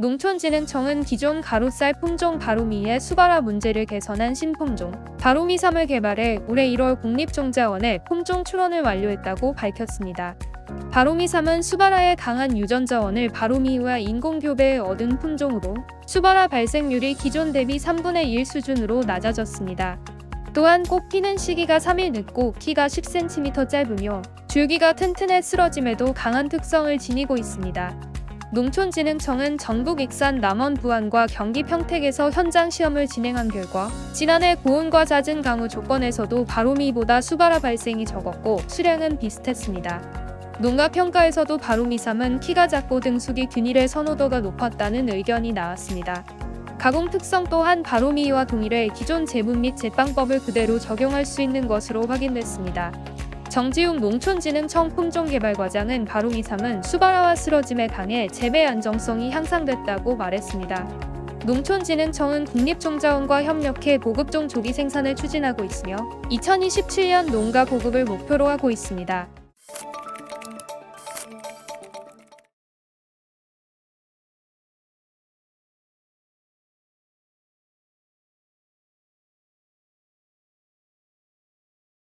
농촌진흥청은 기존 가로쌀 품종 바로미의 수발화 문제를 개선한 신품종 바로미3을 개발해 올해 1월 국립종자원에 품종 출원을 완료했다고 밝혔습니다. 바로미 3은 수발화에 강한 유전자원을 바로미와 인공교배에 얻은 품종으로 수발화 발생률이 기존 대비 3분의 1 수준으로 낮아졌습니다. 또한 꽃 피는 시기가 3일 늦고 키가 10cm 짧으며 줄기가 튼튼해 쓰러짐에도 강한 특성을 지니고 있습니다. 농촌진흥청은 전북 익산 남원 부안과 경기 평택에서 현장 시험을 진행한 결과 지난해 고온과 잦은 강우 조건에서도 바로미보다 수발화 발생이 적었고 수량은 비슷했습니다. 농가 평가에서도 바로미3은 키가 작고 등수기 균일의 선호도가 높았다는 의견이 나왔습니다. 가공 특성 또한 바로미와 동일해 기존 제분 및 제빵법을 그대로 적용할 수 있는 것으로 확인됐습니다. 정지웅 농촌진흥 청 품종개발과장은 바로미3은 수발화와 쓰러짐에 강해 재배 안정성이 향상됐다고 말했습니다. 농촌진흥청은 국립종자원과 협력해 보급종 조기 생산을 추진하고 있으며 2027년 농가 보급을 목표로 하고 있습니다.